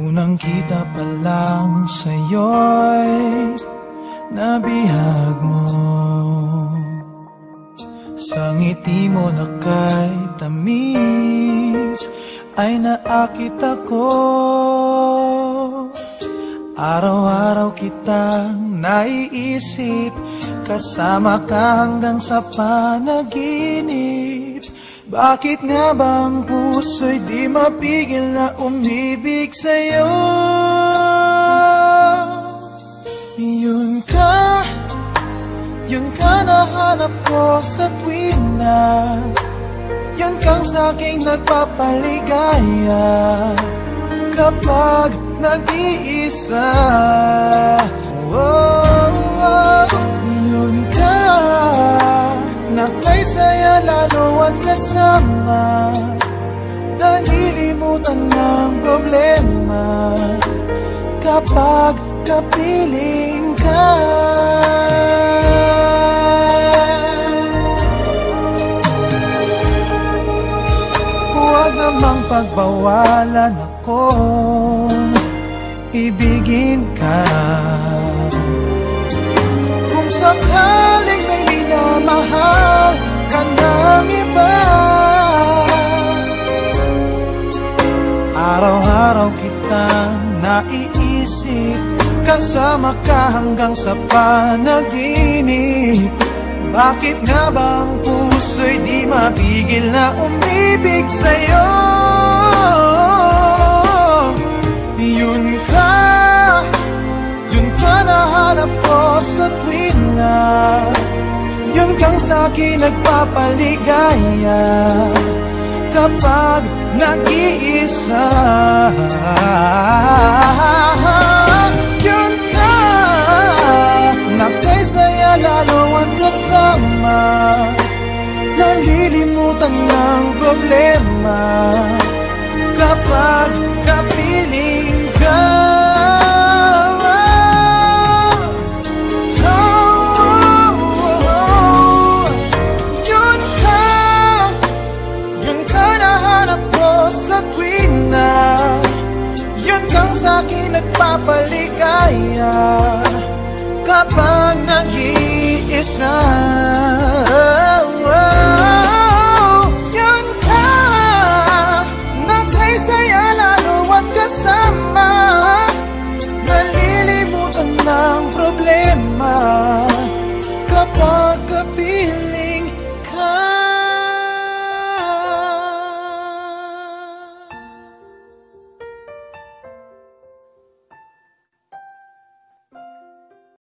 Unang kita pa lang sa'yo'y nabihag mo. Sa ngiti mo na kay tamis ay naakit ako. Araw-araw kitang naiisip kasama ka hanggang sa panaginip. Bakit nga bang puso'y di mapigil na umibig sa'yo? Yun ka, yun ka nahanap ko sa tuwing na Yun kang sa'king nagpapaligaya Kapag nag-iisa oh, Na kay saya lalo at kasama. Nalilimutan ng problema. Kapag kapiling ka. Huwag namang pagbawalan akong ibigin ka. Kung sakaling Kasama ka hanggang sa panaginip. Bakit nga bang puso'y di mapigil na umibig sa'yo? Yun ka, yun ka nahanap ko sa tuwing na. Yun kang sa'kin nagpapaligaya Kapag nag-iisa at kasama Nalilimutan ng problema. Kapag kapiling ka sa tuwing na. Yun kang sa'kin nagpapaligaya kapag nag-iisa. Oh, oh, oh. Yun ka, nagkaysaya lalo at kasama. Nalilimutan ng problema. Kapag kapilang